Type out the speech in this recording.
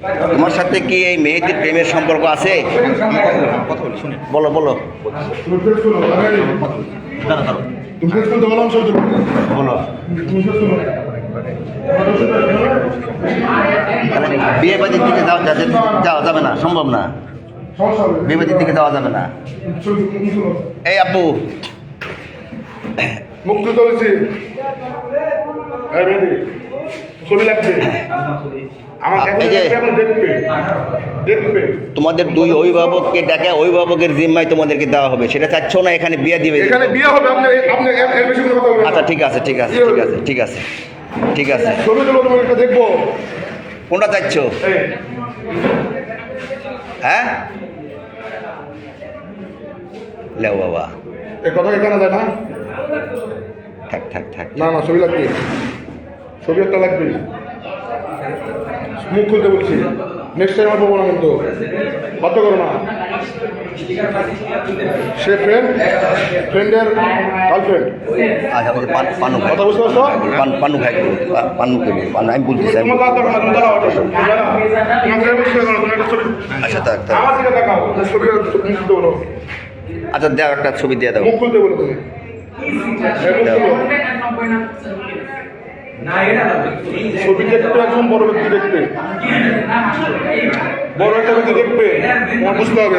তোমার সাথে কি এই মেয়েটির প্রেমের সম্পর্ক আছে? বলি বলো বলো। বিয়ে বাড়ির দিকে যাওয়া যাতে- যাওয়া যাবে না সম্ভব না? সমস্যা বিয়ে বাড়ির দিকে যাওয়া যাবে না। এই আপু মুখ ছবি লাগবে? তোমাদের দুই অভিভাবককে ডাকে অভিভাবকের জিম্মায় তোমাদেরকে দেওয়া হবে। সেটা চাচ্ছ না এখানে বিয়ে দিবে? কোনো। আচ্ছা ঠিক আছে ঠিক আছে ঠিক আছে ঠিক আছে ঠিক আছে। দেখব। কোনটা চাচ্ছ? হ্যাঁ? লেও বাবা। কথা এখানে যায় না? থাক থাক থাক। না না ছবি লাগবে। ছবি একটা লাগবে। মুখ খুলতে বলছি। নেক্সট টাইম আর পাবো না কিন্তু। বাধ্য করো না। সে ফ্রেন্ড ফ্রেন্ডের গার্লফ্রেন্ড আচ্ছা পানু ভাই। কথা বুঝতে পারছ? পানু ভাই পানু কে পানু আমি একটা ছবি আচ্ছা থাক থাক। আচ্ছা দাও একটা ছবি দিয়ে দাও। মুখ খুলতে বলো তুমি। মুখ খুলো। একজন বড় ব্যক্তি দেখবে বড় একটা ব্যক্তি দেখবে বুঝতে হবে